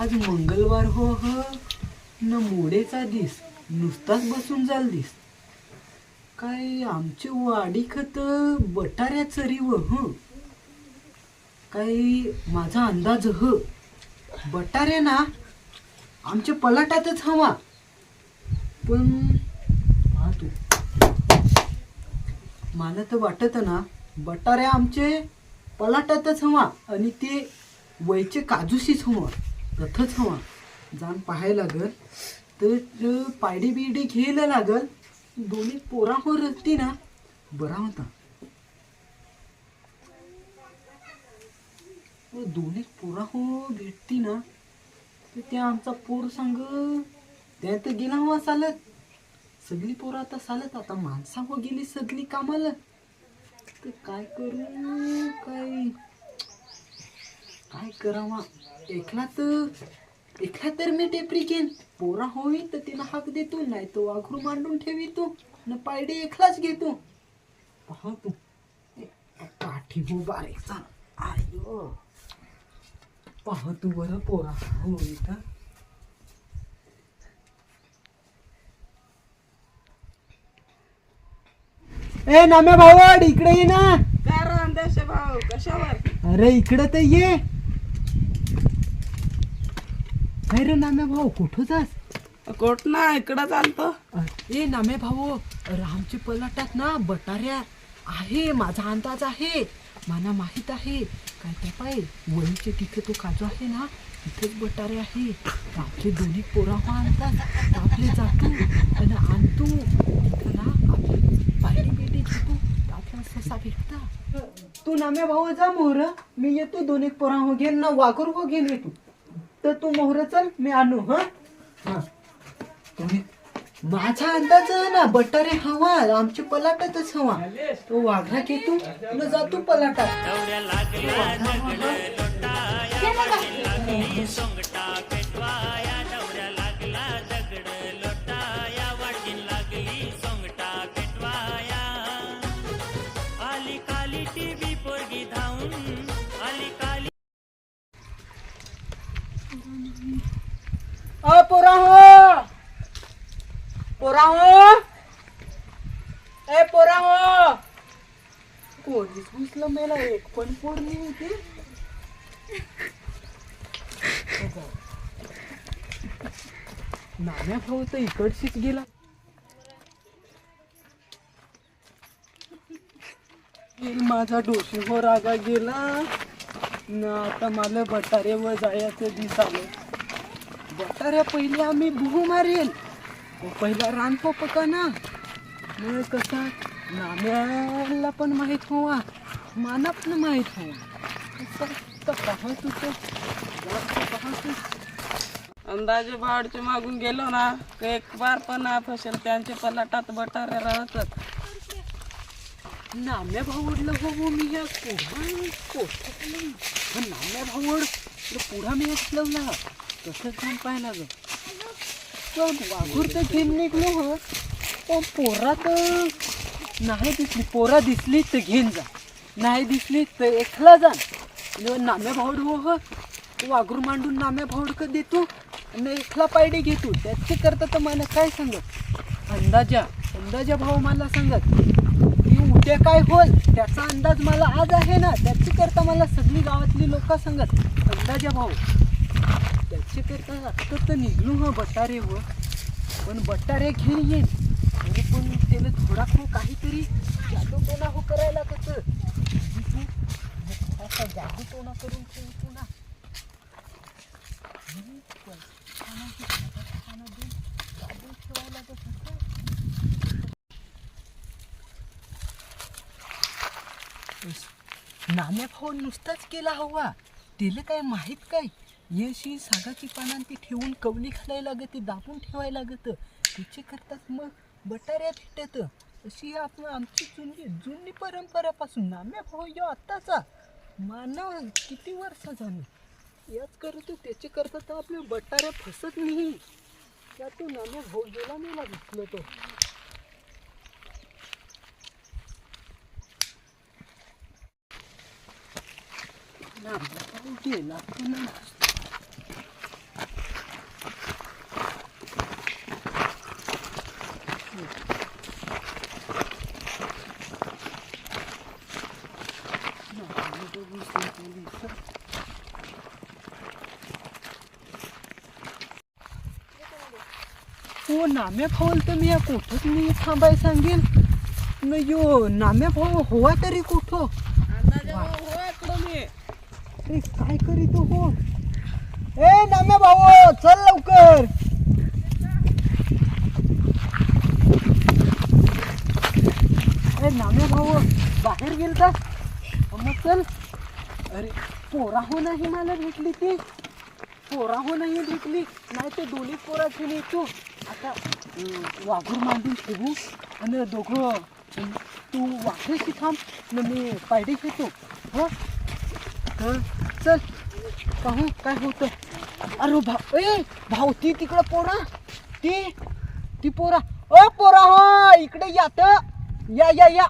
आज मंगळवार हो ह न मोडेचा दिस नुसताच बसून जाल दिस काय आमचे वाडी खत बटाऱ्या चरीव ह? काय माझा अंदाज ह? बटारे ना आमच्या पलाटातच हवा. पण पाहतो. तू मला तर वाटत ना बटारे आमचे पलाटातच हवा आणि ते वयचे काजूशीच हवा. रथच हवा? जाण पाहायला लागल. तर पायडी बिडी घ्यायला लागल. दोन्ही पोरावर रचती ना. बरा होता. दोन्ही पोरा हो भेटती ना. तर त्या आमचा पोर सांग त्या तर गेला हवा चालत. सगळी पोरं आता चालत. आता माणसा हो गेली सगळी कामाला. तर काय करू? काय? काय करावा? एकला तर एकला तर मी टेपरी घेईन. पोरा होई तर तिला हाक देतो नाही तो वाघरू मांडून ठेवितो. न पायडे एकलाच घेतो. पहा तू. काठी हो बारीक चाल. आयो. पहा तू बरं पोरा हो इथं ए नाम्या भावड इकडे ये ना. काय रांदेश भाऊ? कशावर? अरे इकडे तर ये. काय रे नाम्या भाऊ कुठं जास? कोट ना इकडं चालतो. ए नामे भाऊ अरे आमचे पलाटात ना बटाऱ्या. आहे माझा अंदाज आहे. मला माहीत आहे. काय त्या पाय वळीचे तिथे तो काजू आहे ना तिथेच बटारे आहे. आपले दोन्ही पोरा आणतात आपले जातो आणि आणतो. तिथं ना आपले बिडी घेतो तर आपला ससा भेटता. तू नाम्या भाऊ जा मोहर मी येतो दोन एक पोरा हो घेईन ना वाघर हो घेऊन येतो. तर तू मोहर चल मी आणू हा? हा. तुम्ही माझा अंदाज आहे ना बटारे हवा आमच्या पलाटातच हवा. तो वाघा घेतो न जातो पलाटात. अ पोरा हो! पोरा हो! ए पोरा हो! कोणीच घुसलं मेला एक पण पोरणी होती. नाण्या भाऊ तर इकडशीच गेला. माझा डोशी आगा गेला. ना आता मला बटारे व जायचं दिस आलं बटाऱ्या पहिले आम्ही बुहू मारेल पहिला रान पका ना मग कसा नाम्याला पण माहीत हवा माना पण माहीत हवा पाहत होतो. अंदाजे भाडचे मागून गेलो ना एक बार पण ना फसेल त्यांचे पलाटात बटारे राहतात नाम्या भावडलं हो हो मी या कोठा नाम्या भावड पुढा मी असलवला कसं जाऊन पाहायला ग? पण वाघूर तर घेऊन निघलो हो. पण पोरा तर नाही दिसली. पोरा दिसली तर घेऊन जा. नाही दिसली तर एकला जा. नाम्या भावड हो वाघूर मांडून नाम्या भावड का देतो. आणि एकला पायडे घेतो त्याचे करता तर मला काय सांगत? अंदाजा. अंदाजा भाऊ मला सांगत. की उद्या काय होईल त्याचा अंदाज मला आज आहे ना. त्याची करता मला सगळी गावातली लोक सांगत. अंदाजा भाऊ. त्याची करता आता तर निघलो हा बटारे व पण बटारे घेऊन येईन. तरी पण त्याला थोडा खो काहीतरी जादू टोना हो करायला कसं असा जादू टोना करून ठेवतो ना हम्म, पण जादू ठेवायला नाम्या भाऊ नुसताच केला हवा. तिला काय माहीत काय? यशी सागाची पानांती ती ठेवून कवली घालायला लागत दाबून ठेवायला लागत. तिचे करतात मग बटाऱ्या भेटत अशी आपण आमची जुनी जुनी परंपरापासून नाम्या भाऊ यो आत्ताचा. मानव किती वर्ष झाली? याच करतो त्याचे करतात तर आपले बटाऱ्या फसत नाही. त्यातून नाम्या भाऊ गेला मेला दिसलो तो नाम्या भाऊ गेला पण यो नाम्या भाऊल तर मी या कुठंच मी थांबाय सांगेन न यो नाम्या भाऊ होवा तरी कुठं? हो हो मी. अरे काय करीत हो? ए नाम्या भाऊ चल लवकर. अरे नाम्या भाऊ बाहेर गेलता मग चल. अरे पोराहो नाही मला भेटली ती. पोराहो नाही भेटली. नाही तर दोन्ही पोराची नेतो आता वाघूर मांडून ठेवू आणि दोघं तू वाघेशी थांब न मी पायडे येतो हा? हं, चल पाहू काय होतं. अरे भाऊ ए भाऊ ती तिकडं पोरा. ती ती पोरा. अ पोरा हा इकडे या तर. या या या.